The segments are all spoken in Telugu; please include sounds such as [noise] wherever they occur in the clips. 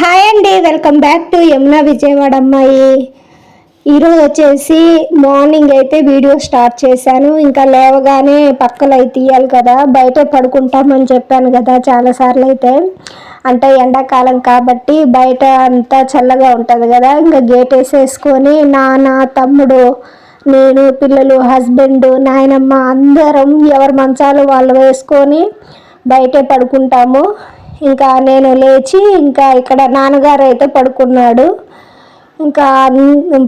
హాయ్ అండి welcome back to Yamuna Vijayawada అమ్మాయి. ఈరోజు వచ్చేసి మార్నింగ్ అయితే వీడియో స్టార్ట్ చేశాను. ఇంకా లేవగానే పక్కలు అయితే తీయాలి కదా బయట పడుకుంటామని చెప్పాను కదా చాలాసార్లు అయితే. అంటే ఎండాకాలం కాబట్టి బయట అంతా చల్లగా ఉంటుంది కదా ఇంకా గేట్ వేసేసుకొని నాన్న తమ్ముడు నేను పిల్లలు హస్బెండ్ నాయనమ్మ అందరం ఎవరి మంచాలు వాళ్ళు వేసుకొని బయటే పడుకుంటాము. ఇంకా నేను లేచి ఇంకా ఇక్కడ నాన్నగారు అయితే పడుకున్నాడు. ఇంకా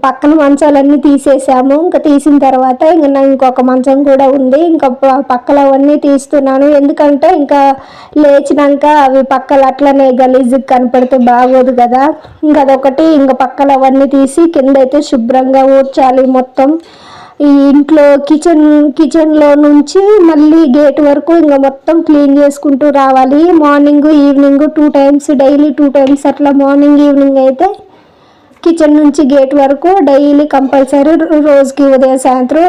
పక్కన మంచాలన్నీ తీసేసాము. ఇంకా తీసిన తర్వాత ఇంకా నా ఇంకొక మంచం కూడా ఉంది. ఇంకా పక్కలు పక్కల అవన్నీ తీస్తున్నాను. ఎందుకంటే ఇంకా లేచినాక అవి పక్కల అట్లనే గలీజ్గా కనపడితే బాగోదు కదా. ఇంకా అదొకటి ఇంకా పక్కల అవన్నీ తీసి కింద అయితే శుభ్రంగా ఊడ్చాలి మొత్తం. ఈ ఇంట్లో కిచెన్ కిచెన్లో నుంచి మళ్ళీ గేట్ వరకు ఇంకా మొత్తం క్లీన్ చేసుకుంటూ రావాలి. Morning evening two times daily two times అట్లా మార్నింగ్ ఈవినింగ్ అయితే కిచెన్ నుంచి గేట్ వరకు డైలీ కంపల్సరీ రోజుకి ఉదయం సాయంత్రం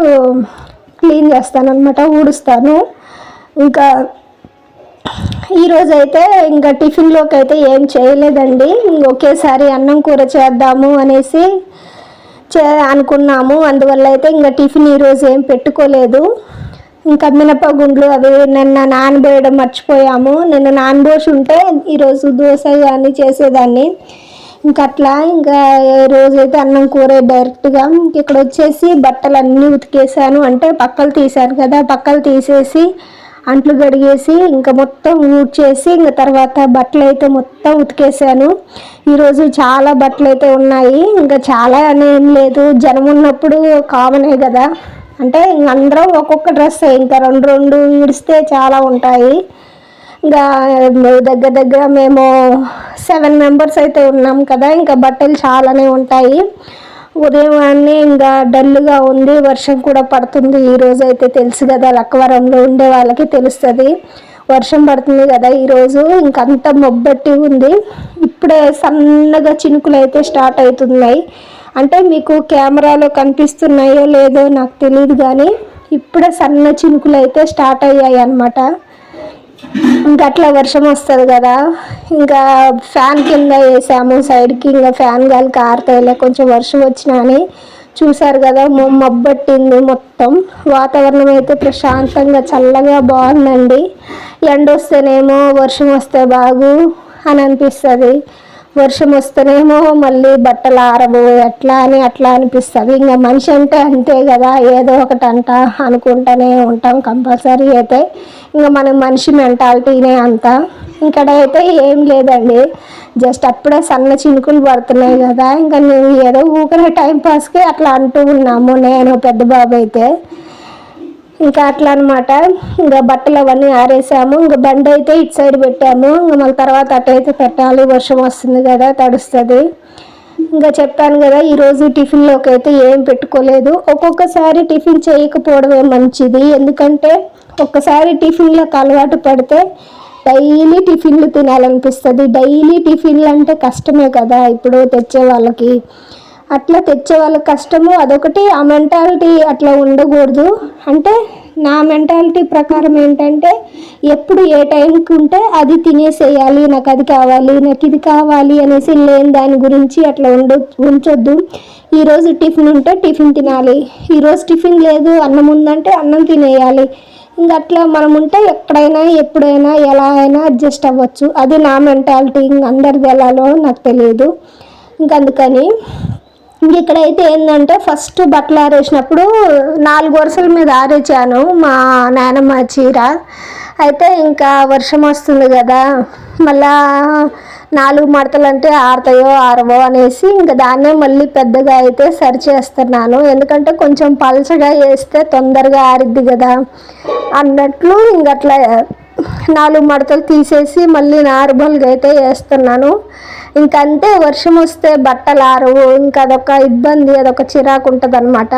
క్లీన్ చేస్తానమాట ఊడుస్తాను. ఇంకా ఈరోజు అయితే ఇంకా టిఫిన్లోకి అయితే ఏం చేయలేదండి. ఒకేసారి అన్నం కూర చేద్దాము అనేసి చే అనుకున్నాము. అందువల్ల అయితే ఇంకా టిఫిన్ ఈరోజు ఏం పెట్టుకోలేదు. ఇంకా మినపగుండ్లు అవి నిన్న నానబేయడం మర్చిపోయాము. నిన్న నానబోసి ఉంటే ఈరోజు దోశ కానీ చేసేదాన్ని. ఇంకా అట్లా ఇంకా రోజైతే అన్నం కూర డైరెక్ట్గా ఇక్కడ వచ్చేసి బట్టలు అన్నీ ఉతికేసాను. అంటే పక్కలు తీశాను కదా పక్కలు తీసేసి అంట్లు గడిగేసి ఇంకా మొత్తం ఊడ్చేసి ఇంకా తర్వాత బట్టలు అయితే మొత్తం ఉతికేసాను. ఈరోజు చాలా బట్టలు అయితే ఉన్నాయి. ఇంకా చాలా అని ఏం లేదు. జనం ఉన్నప్పుడు కామనే కదా. అంటే ఇంక అందరం ఒక్కొక్క డ్రెస్ ఇంకా రెండు రెండు విడిస్తే చాలా ఉంటాయి. ఇంకా దగ్గర దగ్గర మేము సెవెన్ మెంబర్స్ అయితే ఉన్నాం కదా. ఇంకా బట్టలు చాలానే ఉంటాయి. ఉదయాన్నే ఇంకా డల్గా ఉంది. వర్షం కూడా పడుతుంది. ఈ రోజు అయితే తెలుసు కదా లక్కవరంలో ఉండే వాళ్ళకి తెలుస్తుంది. వర్షం పడుతుంది కదా ఈరోజు ఇంకంత మొబ్బట్టి ఉంది. ఇప్పుడే సన్నగా చినుకులు అయితే స్టార్ట్ అవుతున్నాయి. అంటే మీకు కెమెరాలో కనిపిస్తున్నాయో లేదో నాకు తెలియదు కానీ ఇప్పుడే సన్న చినుకులు అయితే స్టార్ట్ అయ్యాయి అన్నమాట ఇంకా అట్లా వర్షం వస్తుంది కదా. ఇంకా ఫ్యాన్ కింద వేసాము సైడ్కి ఇంకా ఫ్యాన్ గాలి కారుతాయిలే కొంచెం వర్షం వచ్చినా అని చూసారు కదా మబ్బట్టింది మొత్తం. వాతావరణం అయితే ప్రశాంతంగా చల్లగా బాగుందండి. ఎండ వస్తేనేమో వర్షం వస్తే బాగు అని అనిపిస్తుంది. వర్షం వస్తేనేమో మళ్ళీ బట్టలు ఆరవు ఎట్లా అని అట్లా అనిపిస్తుంది. ఇంకా మనిషి అంటే అంతే కదా ఏదో ఒకటి అంట అనుకుంటూనే ఉంటాం కంపల్సరీ అయితే. ఇంకా మన మనిషి మెంటాలిటీనే అంతా. ఇక్కడ అయితే ఏం లేదండి. జస్ట్ అప్పుడే సన్న చినుకులు పడుతున్నాయి కదా. ఇంకా నేను ఏదో ఊకనే టైంపాస్కి అట్లా అంటూ ఉన్నాము నేను పెద్ద బాబు అయితే ఇంకా అట్లా అనమాట ఇంకా బట్టలు అవన్నీ ఆరేసాము. ఇంకా బండి అయితే ఇటు సైడ్ పెట్టాము. ఇంకా మళ్ళీ తర్వాత అటైతే పెట్టాలి. వర్షం వస్తుంది కదా తడుస్తుంది. ఇంకా చెప్పాను కదా ఈరోజు టిఫిన్లోకి అయితే ఏం పెట్టుకోలేదు. ఒక్కొక్కసారి టిఫిన్ చేయకపోవడమే మంచిది. ఎందుకంటే ఒక్కసారి టిఫిన్లకు అలవాటు పడితే డైలీ టిఫిన్లు తినాలనిపిస్తుంది. డైలీ టిఫిన్లు అంటే కష్టమే కదా ఇప్పుడు తెచ్చే వాళ్ళకి. అట్లా తెచ్చే వాళ్ళ కష్టము అదొకటి ఆ మెంటాలిటీ అట్లా ఉండకూడదు. అంటే నా మెంటాలిటీ ప్రకారం ఏంటంటే ఎప్పుడు ఏ టైంకి ఉంటే అది తినేసేయాలి నాకు అది కావాలి నాకు ఇది కావాలి అనేసి లేని దాని గురించి అట్లా ఉండ ఉంచొద్దు. ఈరోజు టిఫిన్ ఉంటే టిఫిన్ తినాలి. ఈరోజు టిఫిన్ లేదు అన్నం ఉందంటే అన్నం తినేయాలి. ఇంకా అట్లా మనం ఉంటే ఎక్కడైనా ఎప్పుడైనా ఎలా అయినా అడ్జస్ట్ అవ్వచ్చు. అది నా మెంటాలిటీ ఇంక అందరిది ఎలాలో నాకు తెలియదు. ఇంక అందుకని ఇంక ఇక్కడైతే ఏంటంటే ఫస్ట్ బట్టలు ఆరేసినప్పుడు నాలుగు వరుసల మీద ఆరేచాను మా నానమ్మ చీర. అయితే ఇంకా వర్షం వస్తుంది కదా మళ్ళా నాలుగు మడతలు అంటే ఆరుతాయో ఆరవో అనేసి ఇంకా దాన్నే మళ్ళీ పెద్దగా అయితే సరి చేస్తున్నాను ఎందుకంటే కొంచెం పలచగా వేస్తే తొందరగా ఆరిద్ది కదా. అన్నట్లు ఇంకట్లా నాలుగు మడతలు తీసేసి మళ్ళీ నార్మల్గా అయితే వేస్తున్నాను. ఇంకంతే వర్షం వస్తే బట్టలు ఆరవు ఇంకా అదొక ఇబ్బంది అదొక చిరాకు ఉంటుంది అనమాట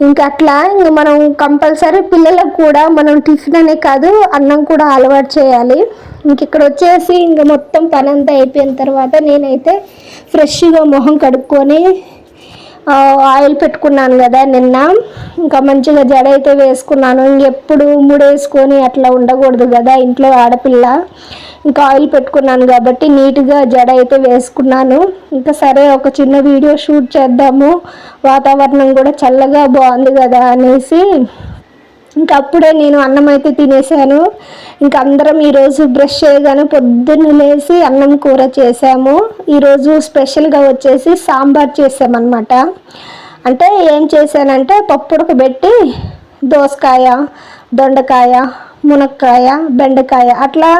ఇంకా అట్లా ఇంక మనం కంపల్సరీ పిల్లలకు కూడా మనం టిఫిన్ అనే కాదు అన్నం కూడా అలవాటు చేయాలి. ఇంక ఇక్కడ వచ్చేసి ఇంక మొత్తం పని అంతా అయిపోయిన తర్వాత నేనైతే ఫ్రెష్గా మొహం కడుక్కొని ఆయిల్ పెట్టుకున్నాను కదా నిన్న. ఇంకా మంచిగా జడ అయితే వేసుకున్నాను. ఇంకెప్పుడు ముడేసుకొని అట్లా ఉండకూడదు కదా ఇంట్లో ఆడపిల్ల. ఇంకా ఆయిల్ పెట్టుకున్నాను కాబట్టి నీట్గా జడ అయితే వేసుకున్నాను. ఇంకా సరే ఒక చిన్న వీడియో షూట్ చేద్దాము. వాతావరణం కూడా చల్లగా బాగుంది కదా అనేసి ఇంకా అప్పుడే నేను అన్నం అయితే తినేసాను ఇంకా అందరం ఈరోజు బ్రష్ చేయగానే పొద్దున్న లేసి అన్నం కూర చేసాము ఈరోజు స్పెషల్గా వచ్చేసి సాంబార్ చేసామన్నమాట అంటే ఏం చేశానంటే పప్పు ఉడకబెట్టి దోసకాయ దొండకాయ మునక్కాయ బెండకాయ అట్లా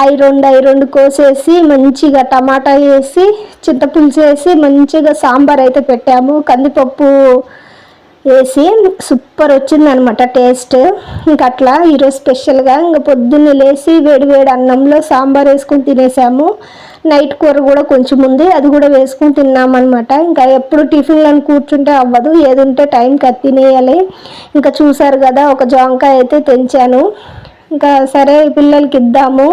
అవి రెండు అవి రెండు కోసేసి మంచిగా టమాటా వేసి చింతపులుసు వేసి మంచిగా సాంబార్ అయితే పెట్టాము. కందిపప్పు వేసి సూపర్ వచ్చిందనమాట టేస్ట్ ఇంకా అట్లా ఈరోజు స్పెషల్గా ఇంకా పొద్దున్నే లేచి వేడి వేడి అన్నంలో సాంబార్ వేసుకొని తినేసాము. నైట్ కూర కూడా కొంచెం ఉంది అది కూడా వేసుకొని తిన్నామన్నమాట ఇంకా ఎప్పుడు టిఫిన్లను కూర్చుంటే అవ్వదు ఏది ఉంటే టైంకి అది తినేయాలి. ఇంకా చూసారు కదా ఒక జాంకాయ అయితే తెంచాను. ఇంకా సరే పిల్లలకి ఇద్దాము.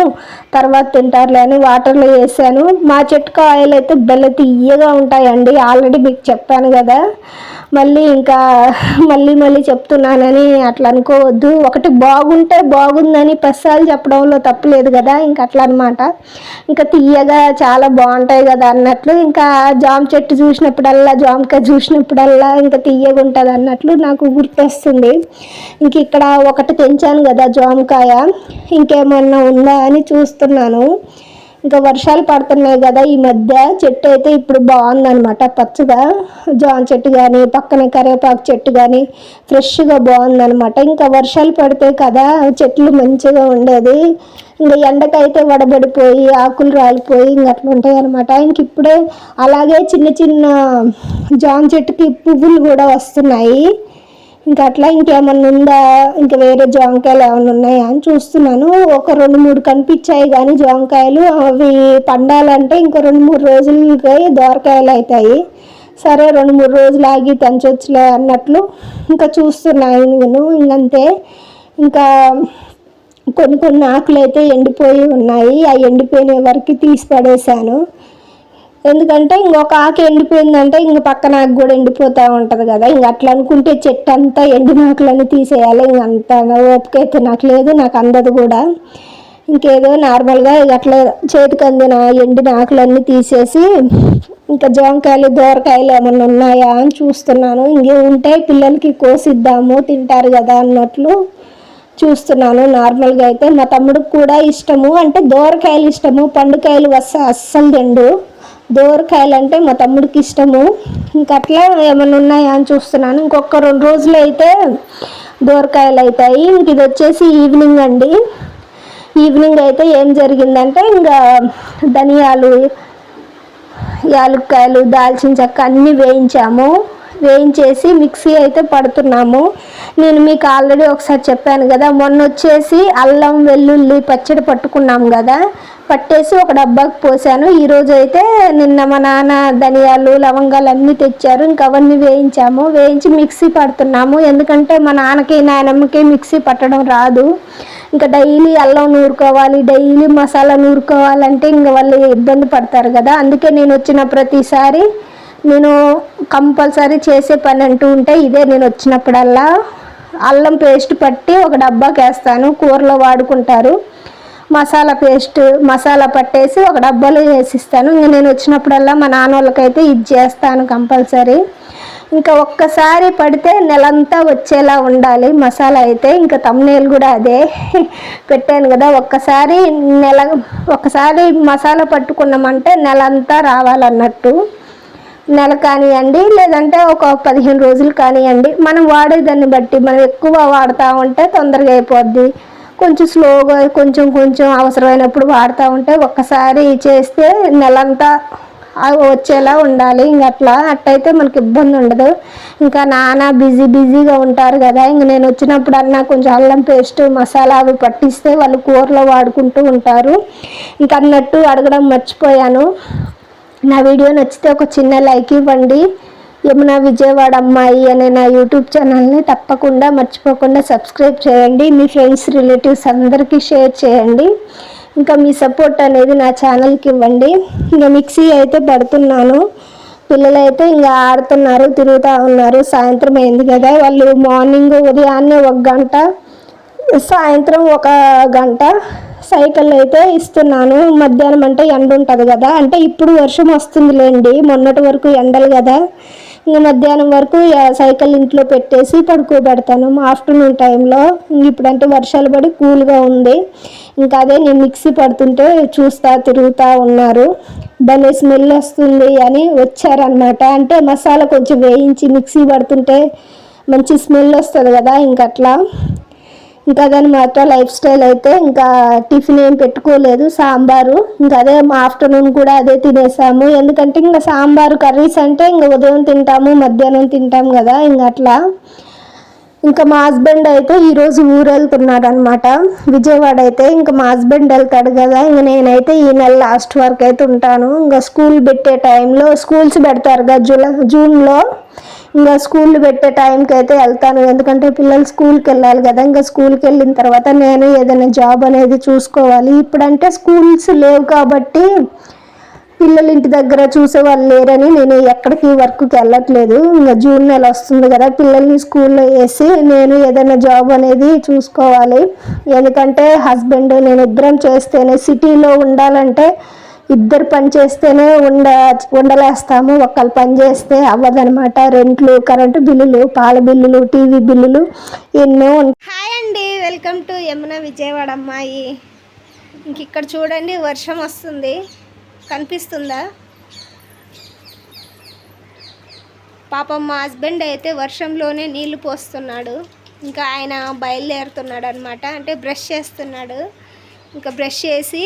తర్వాత తింటారులే అని వాటర్లో వేసాను. మా చెట్టు కాయలు అయితే బెల్ల తీయగా ఉంటాయండి. ఆల్రెడీ మీకు చెప్పాను కదా. మళ్ళీ ఇంకా మళ్ళీ మళ్ళీ చెప్తున్నానని అట్లా అనుకోవద్దు. ఒకటి బాగుంటే బాగుందని పసాలు చెప్పడంలో తప్పులేదు కదా. ఇంకా అట్లా అనమాట ఇంకా తీయగా చాలా బాగుంటాయి కదా అన్నట్లు. ఇంకా జామ చెట్టు చూసినప్పుడల్లా జామకాయ చూసినప్పుడల్లా ఇంకా తీయగా ఉంటుంది అన్నట్లు నాకు గుర్తొస్తుంది. ఇంక ఇక్కడ ఒకటి తెంచాను కదా జామకాయ. ఇంకేమన్నా ఉందా అని చూస్తున్నాను. ఇంకా వర్షాలు పడుతున్నాయి కదా ఈ మధ్య. చెట్టు అయితే ఇప్పుడు బాగుందనమాట పచ్చగా. జాన్ చెట్టు కానీ పక్కన కరివేపాకు చెట్టు కానీ ఫ్రెష్గా బాగుందనమాట ఇంకా వర్షాలు పడితే కదా చెట్లు మంచిగా ఉండేది. ఇంకా ఎండకైతే వడబడిపోయి ఆకులు రాలిపోయి ఇంక అట్లా ఉంటాయి అనమాట ఇంక ఇప్పుడే అలాగే చిన్న చిన్న జాన్ చెట్టుకి పువ్వులు కూడా వస్తున్నాయి. ఇంకా అట్లా ఇంకేమన్నా ఉందా? ఇంకా వేరే జామకాయలు ఏమైనా ఉన్నాయా అని చూస్తున్నాను. ఒక రెండు మూడు కనిపించాయి కానీ జామకాయలు. అవి పండాలంటే ఇంకా రెండు మూడు రోజులకి దోరకాయలు అవుతాయి సరే రెండు మూడు రోజులు ఆగి తెంచొచ్చులే అన్నట్లు ఇంకా చూస్తున్నాను నేను. ఇంకంతే. ఇంకా కొన్ని కొన్ని ఆకులు అయితే ఎండిపోయి ఉన్నాయి. ఆ ఎండిపోయిన వరకు తీసి పడేశాను. ఎందుకంటే ఇంకొక ఆకు ఎండిపోయిందంటే ఇంక పక్కన ఆకు కూడా ఎండిపోతూ ఉంటుంది కదా. ఇంక అట్లా అనుకుంటే చెట్టు అంతా ఎండిన ఆకులన్నీ తీసేయాలి. ఇంక అంత ఓపిక అయితే నాకు లేదు నాకు అందదు కూడా. ఇంకేదో నార్మల్గా ఇక అట్లా చేతికి అందిన ఎండిన ఆకులన్నీ తీసేసి ఇంకా జామకాయలు దోరకాయలు ఏమన్నా ఉన్నాయా అని చూస్తున్నాను. ఇంకే ఉంటే పిల్లలకి కోసిద్దాము తింటారు కదా అన్నట్లు చూస్తున్నాను. నార్మల్గా అయితే మా తమ్ముడికి కూడా ఇష్టము. అంటే దోరకాయలు ఇష్టము పండుకాయలు వస్తే అస్సలు తిండు. దోరకాయలు అంటే మా తమ్ముడికి ఇష్టము. ఇంక అట్లా ఏమైనా ఉన్నాయా అని చూస్తున్నాను. ఇంకొక రెండు రోజులు అయితే దోరకాయలు అవుతాయి ఇంక ఇది వచ్చేసి ఈవినింగ్ అండి. ఈవినింగ్ అయితే ఏం జరిగిందంటే ఇంకా ధనియాలు యాలుక్కాయలు దాల్చిన చెక్క అన్నీ వేయించాము. వేయించేసి మిక్సీ అయితే పడుతున్నాము. నేను మీకు ఆల్రెడీ ఒకసారి చెప్పాను కదా మొన్న వచ్చేసి అల్లం వెల్లుల్లి పచ్చడి పట్టుకున్నాం కదా. పట్టేసి ఒక డబ్బాకి పోసాను. ఈరోజు అయితే నిన్న మా నాన్న ధనియాలు లవంగాలు అన్నీ తెచ్చారు. ఇంకా అవన్నీ వేయించాము. వేయించి మిక్సీ పడుతున్నాము. ఎందుకంటే మా నాన్నకి నాయనమ్మకి మిక్సీ పట్టడం రాదు. ఇంకా డైలీ అల్లం నూరుకోవాలి డైలీ మసాలా నూరుకోవాలంటే ఇంకా వాళ్ళు ఇబ్బంది పడతారు కదా. అందుకే నేను వచ్చిన ప్రతిసారి నేను కంపల్సరీ చేసే పని అంటూ ఉంటే ఇదే నేను వచ్చినప్పుడల్లా అల్లం పేస్ట్ పట్టి ఒక డబ్బాకి వేస్తాను కూరలో వాడుకుంటారు. మసాలా పేస్ట్ మసాలా పట్టేసి ఒక డబ్బాలో వేసిస్తాను. ఇంకా నేను వచ్చినప్పుడల్లా మా నాన్న వాళ్ళకైతే ఇది చేస్తాను కంపల్సరీ. ఇంకా ఒక్కసారి పడితే నెలంతా వచ్చేలా ఉండాలి. మసాలా అయితే ఇంకా తమ్నేలు కూడా అదే [laughs] పెట్టాను కదా. ఒక్కసారి నెల ఒకసారి మసాలా పట్టుకున్నామంటే నెలంతా రావాలన్నట్టు. నెల కానివ్వండి లేదంటే ఒక పదిహేను రోజులు కానివ్వండి మనం వాడేదాన్ని బట్టి మనం ఎక్కువ వాడుతూ ఉంటే తొందరగా అయిపోద్ది. కొంచెం స్లోగా కొంచెం కొంచెం అవసరమైనప్పుడు వాడుతూ ఉంటే ఒక్కసారి చేస్తే నెలంతా వచ్చేలా ఉండాలి. ఇంకా అట్లా అట్టయితే మనకి ఇబ్బంది ఉండదు. ఇంకా నాన్న బిజీ బిజీగా ఉంటారు కదా ఇంక నేను వచ్చినప్పుడు అన్న కొంచెం అల్లం పేస్ట్ మసాలా అవి పట్టిస్తే వాళ్ళు కూరలో వాడుకుంటూ ఉంటారు. ఇంక అన్నట్టు అడగడం మర్చిపోయాను. నా వీడియో నచ్చితే ఒక చిన్న లైక్ ఇవ్వండి. యమున విజయవాడ అమ్మాయి అనే నా యూట్యూబ్ ఛానల్ని తప్పకుండా మర్చిపోకుండా సబ్స్క్రైబ్ చేయండి. మీ ఫ్రెండ్స్ రిలేటివ్స్ అందరికీ షేర్ చేయండి. ఇంకా మీ సపోర్ట్ అనేది నా ఛానల్కి ఇవ్వండి. ఇంకా మిక్సీ అయితే పడుతున్నాను. పిల్లలు అయితే ఇంకా ఆడుతున్నారు తిరుగుతూ ఉన్నారు. సాయంత్రం అయింది కదా. వాళ్ళు మార్నింగ్ ఉదయాన్నే ఒక గంట సాయంత్రం ఒక గంట సైకిల్ అయితే ఇస్తున్నాను. మధ్యాహ్నం అంటే ఎండ ఉంటుంది కదా. అంటే ఇప్పుడు వర్షం వస్తుందిలేండి. మొన్నటి వరకు ఎండలు కదా. ఇంక మధ్యాహ్నం వరకు సైకిల్ ఇంట్లో పెట్టేసి పడుకోబెడతాను. ఆఫ్టర్నూన్ టైంలో ఇప్పుడంటే వర్షాలు పడి కూల్గా ఉంది. ఇంకా అదే నేను మిక్సీ పడుతుంటే చూస్తా తిరుగుతూ ఉన్నారు. భలే స్మెల్ వస్తుంది అని వచ్చారనమాట అంటే మసాలా కొంచెం వేయించి మిక్సీ పడుతుంటే మంచి స్మెల్ వస్తుంది కదా ఇంకట్లా. ఇంకా దాని మాత్రం లైఫ్ స్టైల్ అయితే ఇంకా టిఫిన్ ఏం పెట్టుకోలేదు సాంబారు. ఇంకా అదే మా ఆఫ్టర్నూన్ కూడా అదే తినేసాము. ఎందుకంటే ఇంకా సాంబారు కర్రీస్ అంటే ఇంకా ఉదయం తింటాము మధ్యాహ్నం తింటాం కదా ఇంకా అట్లా. ఇంకా మా హస్బెండ్ అయితే ఈరోజు ఊరు వెళ్తున్నాడు అనమాట విజయవాడ అయితే ఇంకా మా హస్బెండ్ వెళ్తాడు కదా ఇంక నేనైతే ఈ నెల లాస్ట్ వరకు అయితే ఉంటాను. ఇంకా స్కూల్ పెట్టే టైంలో స్కూల్స్ పెడతారు కదా జూలై జూన్లో. ఇంకా స్కూల్ పెట్టే టైంకి అయితే వెళ్తాను. ఎందుకంటే పిల్లలు స్కూల్కి వెళ్ళాలి కదా. ఇంకా స్కూల్కి వెళ్ళిన తర్వాత నేను ఏదైనా జాబ్ అనేది చూసుకోవాలి. ఇప్పుడంటే స్కూల్స్ లేవు కాబట్టి పిల్లలు ఇంటి దగ్గర చూసే వాళ్ళు లేరని నేను ఎక్కడికి వర్క్కి వెళ్ళట్లేదు. ఇంకా జూన్ నెల వస్తుంది కదా. పిల్లల్ని స్కూల్లో వేసి నేను ఏదైనా జాబ్ అనేది చూసుకోవాలి. ఎందుకంటే హస్బెండ్ నేను ఇద్దరం చేస్తేనే సిటీలో ఉండాలంటే ఇద్దరు పని చేస్తేనే ఉండ ఉండలేస్తాము. ఒకళ్ళు పని చేస్తే అవ్వదనమాట రెంట్లు కరెంటు బిల్లులు పాల బిల్లులు టీవీ బిల్లులు ఎన్నో హాయ్ అండి. వెల్కమ్ టు యమున విజయవాడ అమ్మాయి. ఇంక ఇక్కడ చూడండి వర్షం వస్తుంది. కనిపిస్తుందా? పాపం మా హస్బెండ్ అయితే వర్షంలోనే నీళ్ళు పోస్తున్నాడు. ఇంకా ఆయన బయలుదేరుతున్నాడు అనమాట అంటే బ్రష్ చేస్తున్నాడు. ఇంకా బ్రష్ చేసి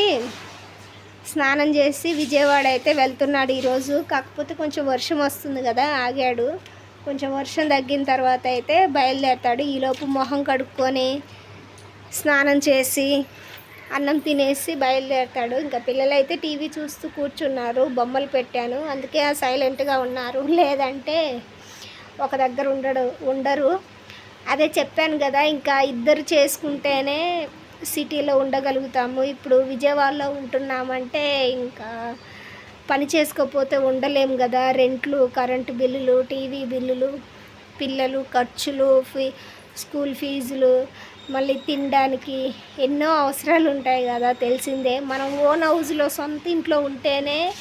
స్నానం చేసి విజయవాడ అయితే వెళ్తున్నాడు ఈరోజు. కాకపోతే కొంచెం వర్షం వస్తుంది కదా ఆగాడు. కొంచెం వర్షం తగ్గిన తర్వాత అయితే బయలుదేరుతాడు. ఈలోపు మొహం కడుక్కొని స్నానం చేసి అన్నం తినేసి బయలుదేరుతాడు. ఇంకా పిల్లలు అయితే టీవీ చూస్తూ కూర్చున్నారు. బొమ్మలు పెట్టాను. అందుకే సైలెంట్గా ఉన్నారు. లేదంటే ఒక దగ్గర ఉండడు ఉండరు. అదే చెప్పాను కదా ఇంకా ఇద్దరు చేసుకుంటేనే సిటీలో ఉండగలుగుతాము. ఇప్పుడు విజయవాడలో ఉంటున్నామంటే ఇంకా పని చేసుకోకపోతే ఉండలేము కదా. రెంట్లు కరెంటు బిల్లులు టీవీ బిల్లులు పిల్లలు ఖర్చులు ఫీ స్కూల్ ఫీజులు మళ్ళీ తినడానికి ఎన్నో అవసరాలు ఉంటాయి కదా. తెలిసిందే మనం ఓన్ హౌస్లో సొంత ఇంట్లో ఉంటేనే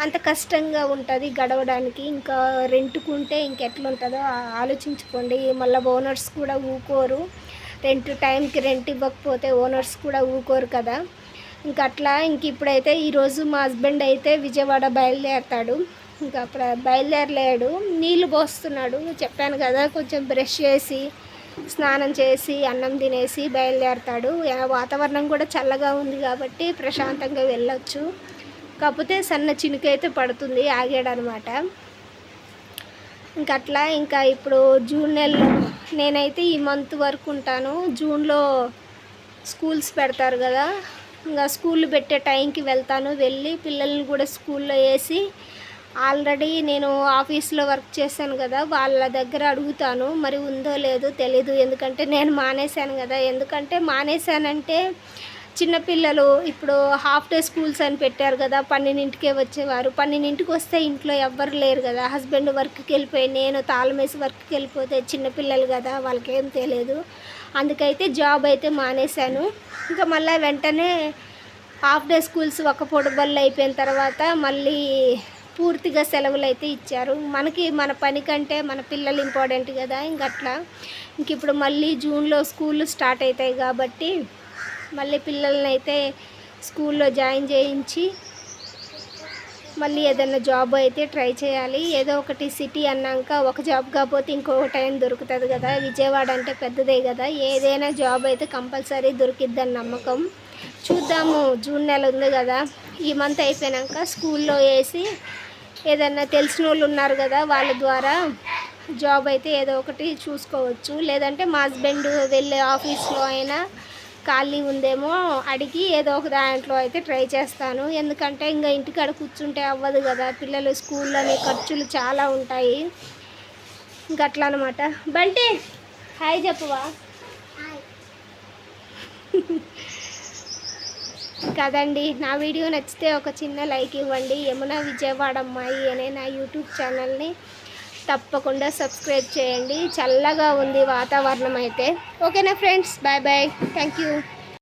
అంత కష్టంగా ఉంటుంది గడవడానికి. ఇంకా రెంట్కుంటే ఇంకెట్లుంటుందో ఆలోచించుకోండి. మళ్ళీ ఓనర్స్ కూడా ఊకోరు. రెంట్ టైంకి రెంట్ ఇవ్వకపోతే ఓనర్స్ కూడా ఊరుకోరు కదా. ఇంకా అట్లా ఇంక ఇప్పుడైతే ఈరోజు మా హస్బెండ్ అయితే విజయవాడ బయలుదేరతాడు. ఇంకా అప్పుడు బయలుదేరలేడు. నీళ్ళు పోస్తున్నాడు. చెప్పాను కదా కొంచెం బ్రష్ చేసి స్నానం చేసి అన్నం తినేసి బయలుదేరతాడు. వాతావరణం కూడా చల్లగా ఉంది కాబట్టి ప్రశాంతంగా వెళ్ళొచ్చు. కాకపోతే సన్న చినుకైతే పడుతుంది ఆగాడనమాట. ఇంకా అట్లా ఇంకా ఇప్పుడు జూన్ నెలలో నేనైతే ఈ మంత్ వరకు ఉంటాను. జూన్లో స్కూల్స్ పెడతారు కదా. ఇంకా స్కూల్ పెట్టే టైంకి వెళ్తాను. వెళ్ళి పిల్లల్ని కూడా స్కూల్లో వేసి ఆల్రెడీ నేను ఆఫీస్లో వర్క్ చేశాను కదా. వాళ్ళ దగ్గర అడుగుతాను. మరి ఉందో లేదో తెలీదు. ఎందుకంటే నేను మానేశాను కదా. ఎందుకంటే మానేశానంటే చిన్నపిల్లలు ఇప్పుడు హాఫ్ డే స్కూల్స్ అని పెట్టారు కదా పన్నెండింటికే వచ్చేవారు. పన్నెండింటికి వస్తే ఇంట్లో ఎవ్వరు లేరు కదా. హస్బెండ్ వర్క్కి వెళ్ళిపోయి నేను తాళమేసి వర్క్కి వెళ్ళిపోతే చిన్నపిల్లలు కదా వాళ్ళకేం తెలియదు. అందుకైతే జాబ్ అయితే మానేశాను. ఇంకా మళ్ళీ వెంటనే హాఫ్ డే స్కూల్స్ ఒక పొడుబళ్ళు అయిపోయిన తర్వాత మళ్ళీ పూర్తిగా సెలవులు అయితే ఇచ్చారు. మనకి మన పని కంటే మన పిల్లలు ఇంపార్టెంట్ కదా ఇంకట్లా. ఇంక ఇప్పుడు మళ్ళీ జూన్లో స్కూళ్ళు స్టార్ట్ అవుతాయి కాబట్టి మళ్ళీ పిల్లల్ని అయితే స్కూల్లో జాయిన్ చేయించి మళ్ళీ ఏదైనా జాబ్ అయితే ట్రై చేయాలి. ఏదో ఒకటి సిటీ అన్నాక ఒక జాబ్ కాకపోతే ఇంకొక టైం దొరుకుతుంది కదా. విజయవాడ అంటే పెద్దదే కదా. ఏదైనా జాబ్ అయితే కంపల్సరీ దొరికిద్దని నమ్మకం. చూద్దాము. జూన్ నెల ఉంది కదా. ఈ మంత్ అయిపోయాక స్కూల్లో వేసి ఏదన్నా తెలిసిన వాళ్ళు ఉన్నారు కదా వాళ్ళ ద్వారా జాబ్ అయితే ఏదో ఒకటి చూసుకోవచ్చు. లేదంటే మా హస్బెండ్ వెళ్ళే ఆఫీస్లో అయినా ఖాళీ ఉందేమో అడిగి ఏదో ఒక దాంట్లో అయితే ట్రై చేస్తాను. ఎందుకంటే ఇంకా ఇంటికాడ కూర్చుంటే అవ్వదు కదా. పిల్లలు స్కూల్లోని ఖర్చులు చాలా ఉంటాయి. ఇంకా అట్లా అనమాట బంటి హాయ్ చెప్పువా కదండి నా వీడియో నచ్చితే ఒక చిన్న లైక్ ఇవ్వండి. యమున విజయవాడ అమ్మాయి అనే నా యూట్యూబ్ ఛానల్ని తప్పకుండా సబ్స్క్రైబ్ చేయండి. చల్లగా ఉంది వాతావరణం అయితే. ఓకేనా friends? Bye bye. Thank you